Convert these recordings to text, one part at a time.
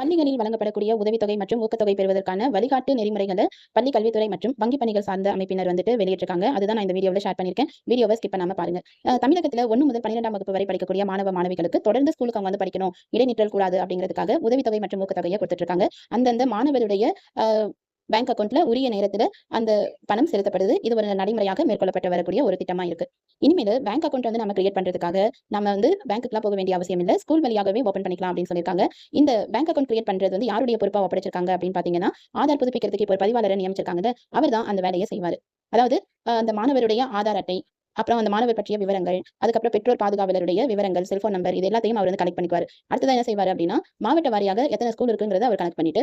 பள்ளிகளில் வழங்கப்படக்கூடிய உதவித்தொகை மற்றும் ஊக்கத்தொகை பெறுவதற்கான வழிகாட்டு நெறிமுறைகளை பள்ளி கல்வித்துறை மற்றும் வங்கி பணிகள் சார்ந்த அமைப்பினர் வந்துட்டு வெளியிட்டிருக்காங்க. அதுதான் நான் இந்த வீடியோவில் ஷேர் பண்ணியிருக்கேன். வீடியோவை ஸ்கிப் பண்ணாம பாருங்க. தமிழகத்தில் ஒன்று முதல் பன்னிரெண்டாம் வகுப்பு வரை படிக்கக்கூடிய மாணவ மாணவிகளுக்கு தொடர்ந்து ஸ்கூலுக்கு அவங்க வந்து படிக்கணும். இடைநிற்றல் கூடாது அப்படிங்கிறதுக்காக உதவித்தொகை மற்றும் ஊக்கத்தொகையை கொடுத்துட்டு இருக்காங்க. அந்தந்த மாணவருடைய பேங்க் அக்கௌண்ட்ல உரிய நேரத்துல அந்த பணம் செலுத்தப்படுது. இது ஒரு நடைமுறையாக மேற்கொள்ளப்பட்டு வரக்கூடிய ஒரு திட்டமா இருக்கு. இனிமேல் பேங்க் அக்கௌண்ட் வந்து நம்ம கிரியேட் பண்றதுக்காக நம்ம வந்து பேங்க்குக்குலாம் போக வேண்டிய அவசியம் இல்லை. ஸ்கூல் வழியாகவே ஓப்பன் பண்ணிக்கலாம் அப்படின்னு சொல்லியிருக்காங்க. இந்த பேங்க் அக்கௌண்ட் கிரியேட் பண்றது வந்து யாருடைய பொறுப்பா ஒப்படைச்சிருக்காங்க அப்படின்னு பாத்தீங்கன்னா ஆதார் புதுப்பிக்கிறதுக்கு இப்போ ஒரு பதிவாளரை நியமிச்சிருக்காங்க அவர் தான் அந்த வேலையை செய்வார். அதாவது அந்த மாணவருடைய ஆதார் அட்டை அப்புறம் அந்த மாணவர் பற்றிய விவரங்கள் அதுக்கப்புறம் பெற்றோர் பாதுகாவலருடைய விவரங்கள் செல்போன் நம்பர் இது எல்லாத்தையும் அவர் வந்து கலெக்ட் பண்ணிக்குவார். அடுத்ததான் என்ன செய்வார் அப்படின்னா மாவட்ட வாரியாக எத்தனை ஸ்கூல் இருக்குங்கிறத அவர் கனெக்ட் பண்ணிட்டு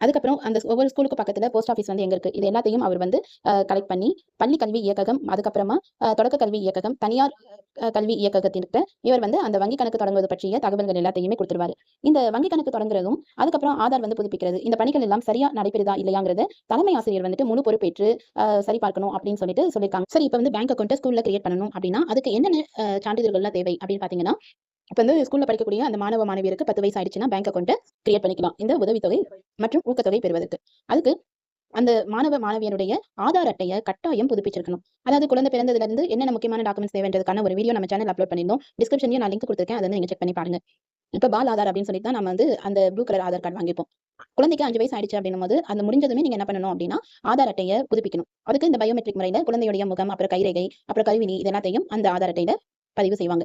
அதுக்கப்புறம் அந்த ஒவ்வொரு ஸ்கூலுக்கு பக்கத்துல போஸ்ட் ஆஃபீஸ் வந்து எங்க இருக்கு? இது எல்லாத்தையும் அவர் வந்து கலெக்ட் பண்ணி பள்ளி கல்வி இயக்ககம் அதுக்கப்புறமா தொடக்க கல்வி இயக்ககம் தனியார் கல்வி இயக்ககத்திற்கு இவர் வந்து அந்த வங்கி கணக்கு தொடங்குவது பற்றிய தகவல்கள் எல்லாத்தையுமே கொடுத்துருவாரு. இந்த வங்கி கணக்கு தொடங்குறதும் அதுக்கப்புறம் ஆதார் வந்து புதுப்பிக்கிறது இந்த பணிகள் எல்லாம் சரியா நடைபெறுதா இல்லையாங்கிறது தலைமை ஆசிரியர் வந்துட்டு முழு பொறுப்பேற்று அஹ், சரி பார்க்கணும் அப்படின்னு சொல்லிட்டு சொல்லியிருக்காங்க. சரி இப்போ வந்து பேங்க் அக்கௌண்ட் ஸ்கூல்ல கிரியேட் பண்ணணும் அப்படின்னா அதுக்கு என்னென்ன சான்றிதழ்கள்லாம் தேவை அப்படின்னு பாத்தீங்கன்னா இப்போ வந்து ஸ்கூல்ல படிக்கக்கூடிய அந்த மாணவ மாணவியருக்கு பத்து வயசு ஆயிடுச்சுன்னா பேங்க் அக்கௌண்ட்டை கிரியேட் பண்ணிக்கலாம். இந்த உதவித்தொகை மற்றும் ஊக்கத்தொகை பெறுவதற்கு. அதுக்கு அந்த மாணவ மாணவியனுடைய ஆதார் அட்டையை கட்டாயம் புதுப்பிச்சிருக்கணும். அதாவது குழந்தை பிறந்ததுல இருந்து என்னென்ன முக்கியமான டாக்குமெண்ட்ஸ் தேவைன்றதுக்கான ஒரு வீடியோ நம்ம சேனல் அப்லோட் பண்ணியிருந்தோம். டிஸ்கிரிப்ஷன்லயும் நான் லிங்க் கொடுத்துருக்கேன். அதை வந்து நீங்க செக் பண்ணி பாருங்க. இப்போ பால் ஆதார் அப்படின்னு சொல்லி தான் நம்ம வந்து அந்த ப்ளூ கலர் ஆதார் கார்டு வாங்கிப்போம். குழந்தைக்கு அஞ்சு வயசு ஆயிடுச்சு அப்படின்னும் போது அந்த முடிஞ்சதுமே நீங்க என்ன பண்ணணும் அப்படின்னா ஆதார் அட்டையை புதுப்பிக்கணும். அதுக்கு இந்த பயோமெட்ரிக் முறையில குழந்தையுடைய முகம் அப்புறம் கைரேகை அப்புறம் கருவினி இதெல்லாத்தையும் அந்த ஆதார் அட்டையில பதிவு செய்வாங்க.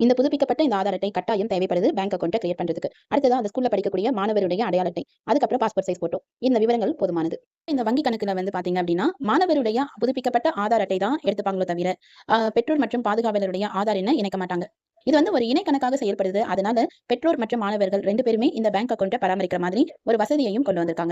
இந்த புதுப்பிக்கப்பட்ட இந்த ஆதார் அட்டை கட்டாயம் தேவைப்படுது பேங்க் அக்கௌண்ட்டை கிரியேட் பண்றதுக்கு. அடுத்ததா அந்த ஸ்கூல்ல படிக்கக்கூடிய மாணவருடைய அடையாள அட்டை. அதுக்கப்புறம் பாஸ்போர்ட் சைஸ் போட்டோ இந்த விவரங்கள் போதுமானது. இந்த வங்கி கணக்குல வந்து பாத்தீங்க அப்படின்னா மாணவருடைய புதுப்பிக்கப்பட்ட ஆதார் அட்டை தான் எடுத்துப்பாங்களோ தவிர ஆஹ், பெற்றோர் மற்றும் பாதுகாவலருடைய ஆதார் என்ன இணைக்க மாட்டாங்க. இது வந்து ஒரு இணைக்கணக்காக செயல்படுது. அதனால பெற்றோர் மற்றும் மாணவர்கள் ரெண்டு பேருமே இந்த பேங்க் அக்கௌண்ட்டை பராமரிக்கிற மாதிரி ஒரு வசதியையும் கொண்டு வந்திருக்காங்க.